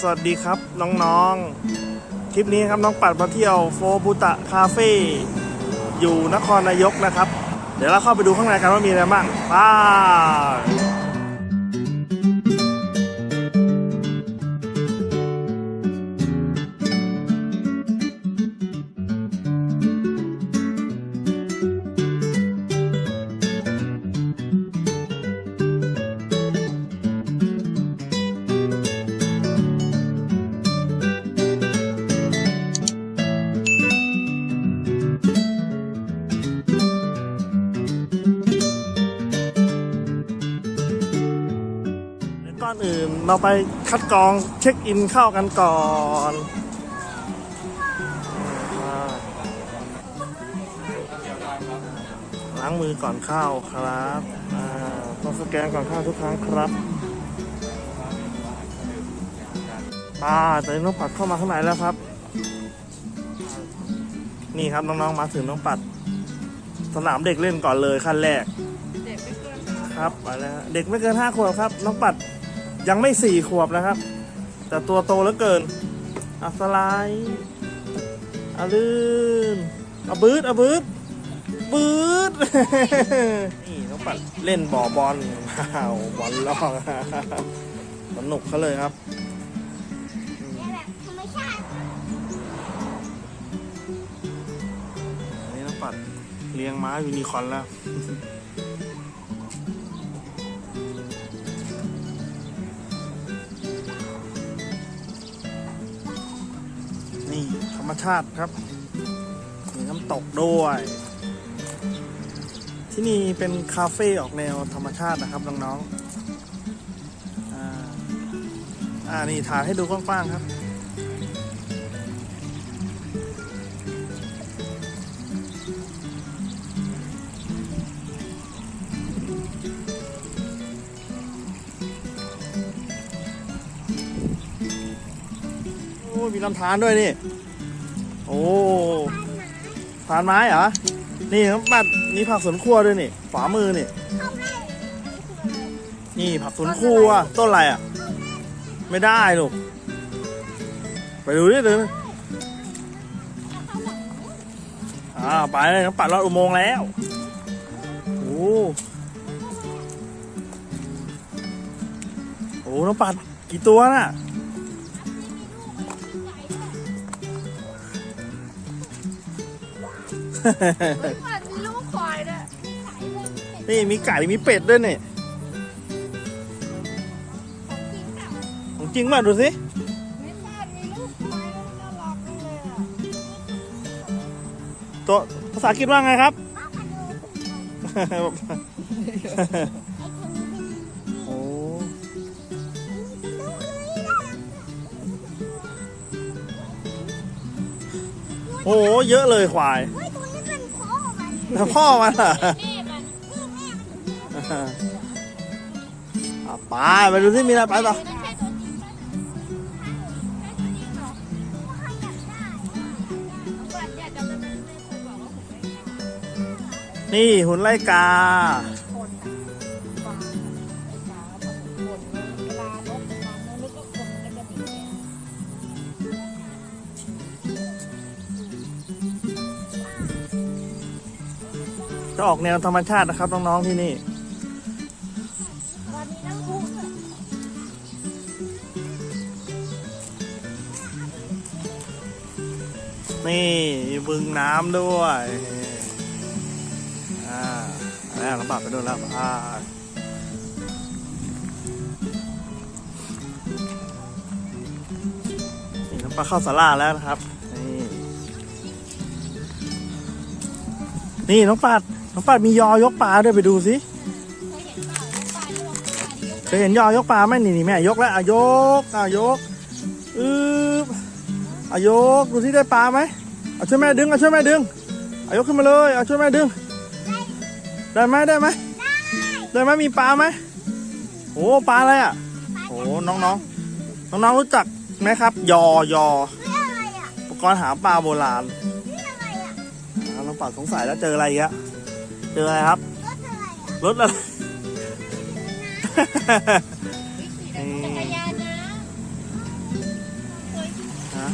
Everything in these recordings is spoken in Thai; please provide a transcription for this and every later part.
สวัสดีครับน้องๆ คลิปนี้ครับน้องปัดมาเที่ยวโฟบุตะคาเฟ่อยู่นครนายกนะครับ เดี๋ยวเราเข้าไปดูข้างในกันว่ามีอะไรบ้างไป เราไปคัดกรองเช็คอินเข้ากันก่อนอ่าล้างมือก่อนเข้าครับอ่าต้องสแกนก่อนเข้าทุกครั้งครับอ่าตอนนี้น้องปัดเข้ามาข้างในแล้วครับ นี่ครับน้องๆมาถึงน้องปัด สนามเด็กเล่นก่อนเลยขั้นแรก เด็กไม่เกินครับไปแล้วฮะเด็กไม่เกินห้าขวบครับ น้องปัด ยังไม่สี่ขวบนะครับ แต่ตัวโตเหลือเกินอัสไลด์อาลื่นอาบืดอาบืดบืดนี่น้องปัดเล่นบ่อบอลว้าวบอลลอกสนุกเขาเลยครับนนี้น้องปัดเลี้ยงม้ายูนิคอนแล้ว รรมชาติครับ มีน้ำตกด้วย ที่นี่เป็นคาเฟ่ออกแนวธรรมชาตินะครับน้องๆอ่าอ่านี่ถ่ายให้ดูกว้างๆครับโอ้มีลำธารด้วยนี่ โอ้ธารไม้เหรอ นี่ครับบัดมีผักสวนครัวด้วยนี่ฝามือนี่ นี่ผักสวนครัวต้นอะไรอะ ไม่ได้ลูก ไปดูดิเดินอ่าไปเลยครับปัดลอดอุโมงค์แล้ว โอ้โหน้องปัดกี่ตัวน่ะ ปัดมีลูกควายด้วยนี่มีไก่มีเป็ดด้วยนี่ของจริงป่ะดูสิมีป้ามีลูกควายด้วยน่ารักจังเลยอะตัวภาษาอังกฤษว่าไงครับ โอ้โห เยอะเลยควาย แล้วพ่อมันเหรอนี่มันนี่แม่มันอะไปไปดูที่มีอะไรไปต่อนี่หุ่นไล่กา จะออกแนวธรรมชาตินะครับ น้อง ๆ ที่นี่ นี่บึงน้ำด้วย อ่าแล้วลำบากไปดูแล้วอ่านี่น้ำปลาเข้าสาราแล้วนะครับ นี่ นี่น้องปัด น้องปัดมียอยกปลาด้วยไปดูสิเคยเห็นเปล่าลูกปลาที่เราเคยเห็นยอยกปลาไหมนี่นี่แม่ยกแล้วอะยกอะยกอืบอะยกดูที่ได้ปลาไหมเอาช่วยแม่ดึงเอาช่วยแม่ดึงเอายกขึ้นมาเลยเอาช่วยแม่ดึง ได้ไหมได้ไหมได้ไหมมีปลาไหมโอ้ปลาอะไรอะโอ้น้องน้องน้องน้องๆรู้จักไหมครับ ยอยอเฮ้ยอะไรอะอุปกรณ์หาปลาโบราณนี่อะไรอะอ่าน้องปัดสงสัยแล้วเจออะไรอีกอะเจออะไรครับ รถอะไรอะรถอะไรจักรยานนะ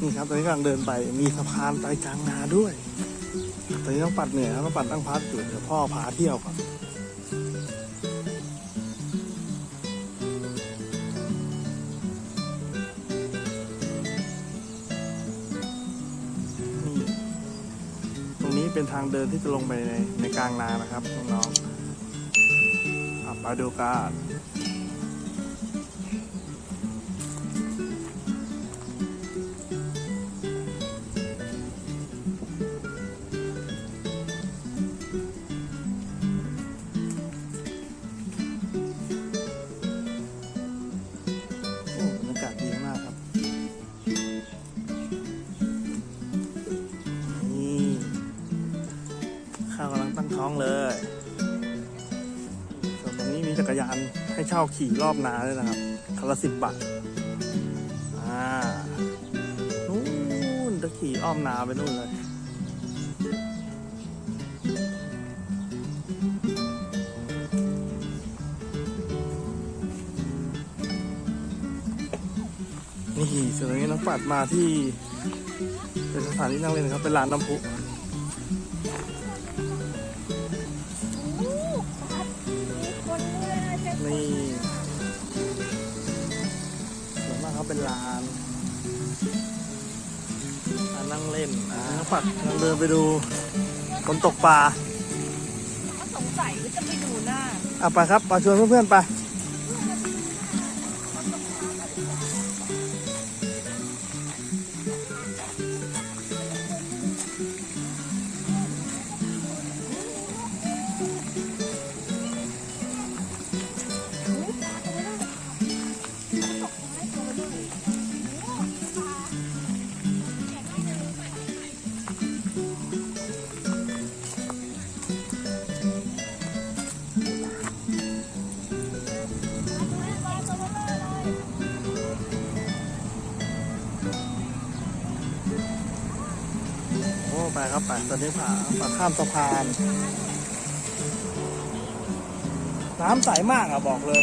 นี่ครับตอนนี้กำลังเดินไป มีสะพานไปกลางนาด้วย ตอนนี้ต้องปัดเหนื่อยแล้วต้องปัดตั้งพักอยู่เดี๋ยวพ่อพาเที่ยวก่อนางเดินที่จะลงไปในในกลางนานะครับน้องๆไปดูกัน จักรยานให้เช่าขี่รอบนาด้วยนะครับคันละสิบบาท อ่า นู่นจะขี่อ้อมนาไปนู่นเลย นี่ส่วนตรงนี้น้องปัดมาที่ เป็นสถานที่นั่งเล่นครับ เป็นร้านน้ำพุ ล่นอ่าน้องปัดกำลังเดินไปดูคนตกปลาเขาสงสัยว่าจะไปดูหน้า อะไปครับมาชวนเพื่อนๆไป ไปครับไปตอนนี้ผ่าผ่าข้ามสะพาน น้ำใสมากอะบอกเลย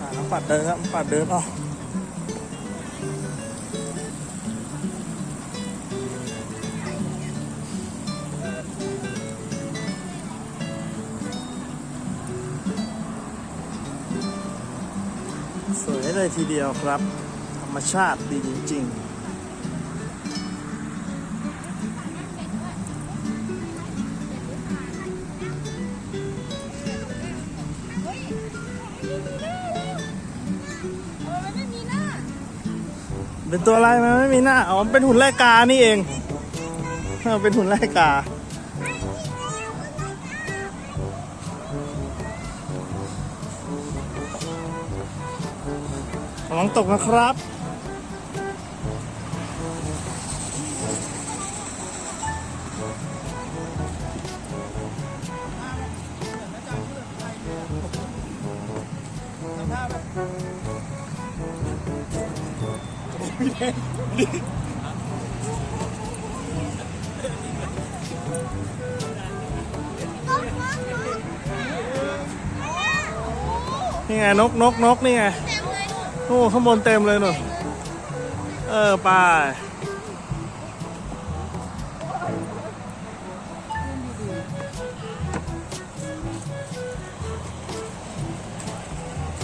อ่าน้ำปัดเดินครับปัดเดินอ๋อสวยเลยทีเดียวครับ มชาติดีจริง ๆเป็นตัวอะไรมันไม่มีหน้า อ๋อ เป็นหุ่นไล่กา นี่เองเออเป็นหุ่นไล่กา ระวังตกนะครับ นี่ไงนกนกนกนี่ไงโอ้ข้างบนเต็มเลยหนูเออไป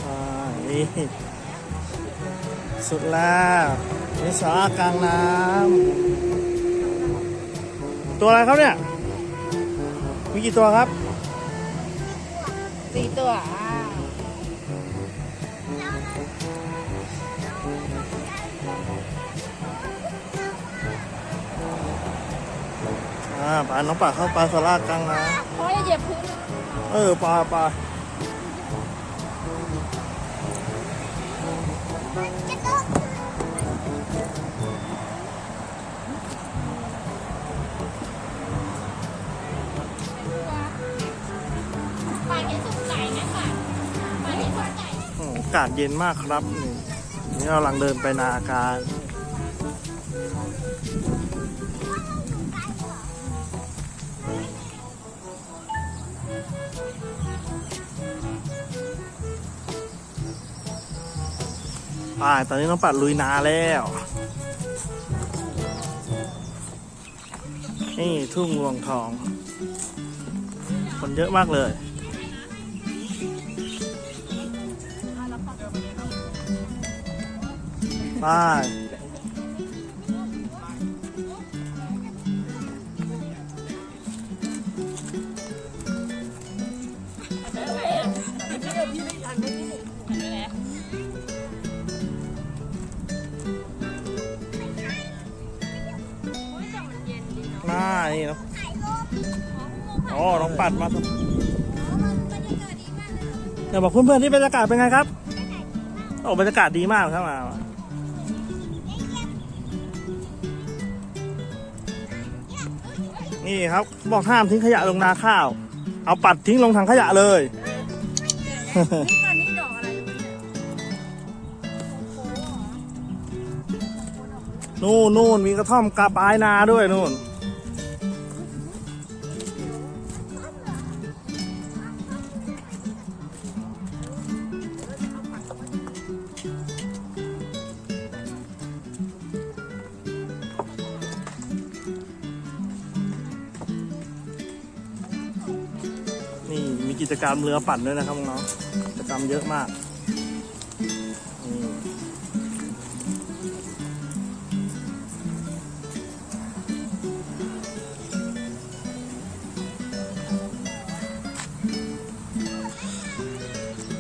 อ่านี่สุดแล้วนี่สารากลางน้ำ ตัวอะไรครับเนี่ย มีกี่ตัวครับ สี่ตัวอ่าอ่าปลาน้องปลาเข้าปลาสลากกลางน้เพราะอย่าเหยียบพื้นำเออปลาปลาปลาากาศเย็นมากครับนี่เราลังเดินไปนาอาการป่าตอนนี้ต้องปัดลุยนาแล้ว นี่ทุ่งรวงทอง คนเยอะมากเลย ไปมานี่เนาะอ๋อน้องปัดมาครับเดี๋ยวบอกเพื่อนๆที่บรรยากาศเป็นไงครับ โอ้บรรยากาศดีมากครับมา นี่ครับบอกห้ามทิ้งขยะลงนาข้าว เอาปัดทิ้งลงถังขยะเลย นี่ค่ะนี่ดอกอะไรรู้ไหมเนี่ยนู่นนู่นมีกระท่อมกาปลายนาด้วยนู่น กิจกรรมเรือปั่นด้วยนะครับน้องกิจกรรมเยอะมาก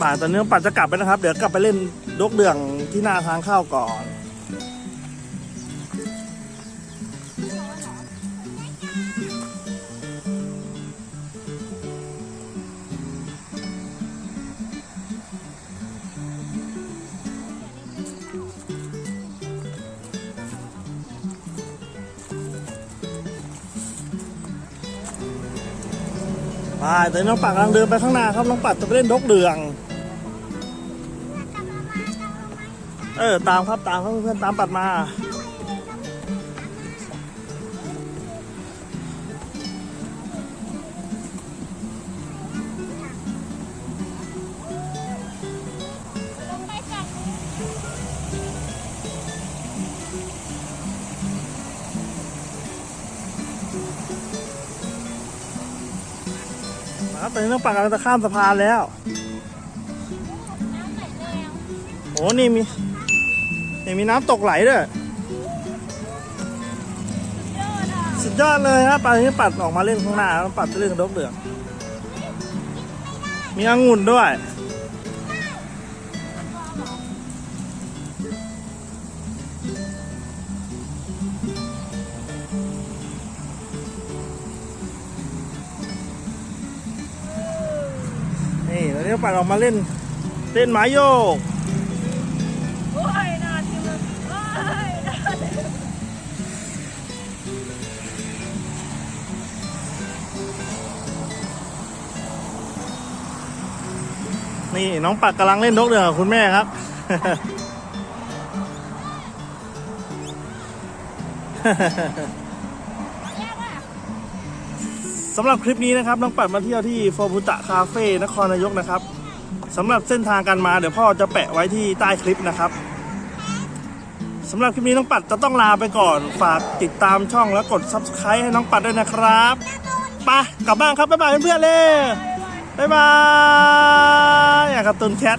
ป่าตอนนี้ป่าจะกลับไปนะครับ เดี๋ยวกลับไปเล่นดกเดืองที่หน้าทางเข้าก่อน ไปตอนนี้น้องปัดกำลังเดินไปข้างหน้าครับ น้องปัดจะไปเล่นดกเดือง เออ ตามครับ ตามครับเพื่อนๆตามปัดมา อนนี้น้องปัดกำลังจะข้ามสะพานแล้ว โอ้นี่มีนี่มีน้ำตกไหลด้วยสุดยอดเลยครับตอนนี้ปัดออกมาเล่นข้างหน้าแล้วปัดจะเล่นดกเดืองมีองุ่นด้วย นี่ตอนนี้ปัดออกมาเล่นเล่นไม้โยกโอ้ยน่าทิมเลยโอ้ยน่าทิมนี่น้องปัดกำลังเล่นนกเดือกับคุณแม่ครับสำหรับคลิปนี้นะครับน้องปัดมาเที่ยวที่ฟอร์บุตะคาเฟ่นครนายกนะครับสำหรับเส้นทางการมาเดี๋ยวพ่อจะแปะไว้ที่ใต้คลิปนะครับสำหรับคลิปนี้น้องปัดจะต้องลาไปก่อน ฝากติดตามช่องแล้วกด subscribe ให้น้องปัดด้วยนะครับไปกลับบ้านครับบ๊ายบายเพื่อนๆเลยบ๊ายบายอย่างการ์ตูนแคท